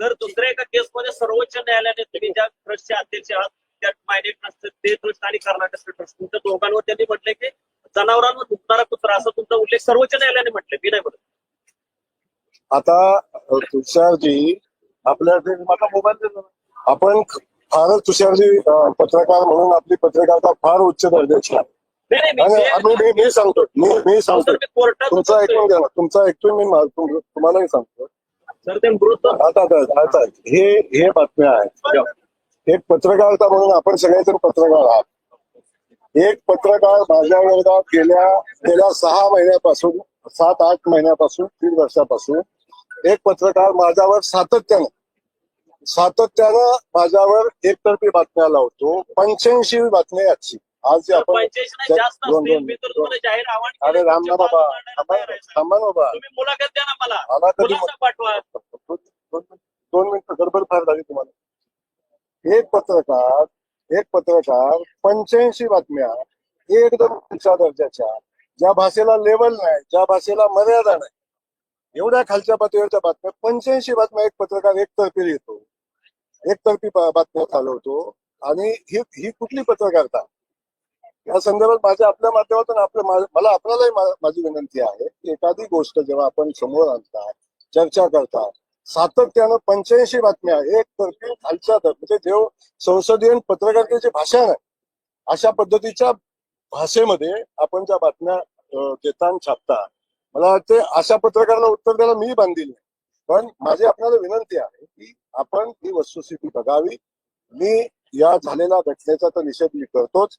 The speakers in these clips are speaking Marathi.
तर दुसऱ्या एका केसमध्ये सर्वोच्च न्यायालयाने तुम्ही ज्या ट्रस्टचे अध्यक्ष आहात त्या मायनेट ट्रस्ट ते ट्रस्ट आणि कर्नाटक ट्रस्ट तुमच्या दोघांवर त्यांनी म्हटलंय की जनावरांवर दुखणारा कुत्रा असं तुमचा उल्लेख सर्वोच्च न्यायालयाने म्हटलंय मी नाही म्हणत आता तुषारजी आपल्या माझा मोबाईल. आपण फारच तुषारजी पत्रकार म्हणून आपली पत्रकारिता फार उच्च दर्जाची आहे. मी सांगतो मी मी सांगतो कोर्टात तुमचा ऐकून घ्या तुमचा ऐकून मी मा- तुम- तुम्हालाही सांगतो सर ते मृत आता आता आता. हे हे बातम्या आहेत. एक पत्रकारिता म्हणून आपण सगळेजण पत्रकार आहात. एक पत्रकार माझ्या वर्गात गेल्या गेल्या सहा महिन्यापासून सात आठ महिन्यापासून तीन वर्षापासून एक पत्रकार माझ्यावर सातत्यानं सातत्यानं माझ्यावर एकतर्फी बातम्या लावतो. पंच्याऐंशी बातमी आहे आजची आज जे आपण दोन- दोन- तर अरे राम तुमची ना बाबा. थांबा बाबा. मला. कधी दोन मिनिट गडबड फार झाली तुम्हाला. एक पत्रकार एक पत्रकार पंच्याऐंशी बातम्या एकदम उंचा दर्जाच्या ज्या भाषेला लेवल नाही ज्या भाषेला मर्यादा नाही. एवढ्या खालच्या पातळीवरच्या बातम्या पंच्याऐंशी बातम्या एक पत्रकार एकतर्फी लिहितो. एकतर्फी बातम्या चालवतो. आणि ही ही कुठली पत्रकारिता या संदर्भात माझ्या आपल्या माध्यमातून आपल्या मला आपल्यालाही माझी विनंती आहे की एखादी गोष्ट जेव्हा आपण समोर आणता चर्चा करता सातत्यानं पंच्याऐंशी बातम्या एक तर्फी खालच्या दर म्हणजे जेव्हा संसदीय पत्रकारितेची भाषा नाही. अशा पद्धतीच्या भाषेमध्ये आपण ज्या बातम्या देताना छापता मला वाटते अशा पत्रकाराला उत्तर द्यायला मी बांधील नाही. पण माझी आपल्याला विनंती आहे की आपण ही वस्तुस्थिती बघावी. मी या झालेल्या घटनेचा तर निषेध मी करतोच.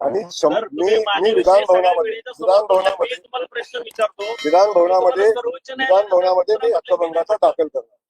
आणि सर, मी विधान भवनामध्ये विधान. भवनामध्ये मी तुम्हाला प्रश्न विचारतो. विधान भवनामध्ये विधान भवनामध्ये मी अर्थभंगाचा दाखल करणार.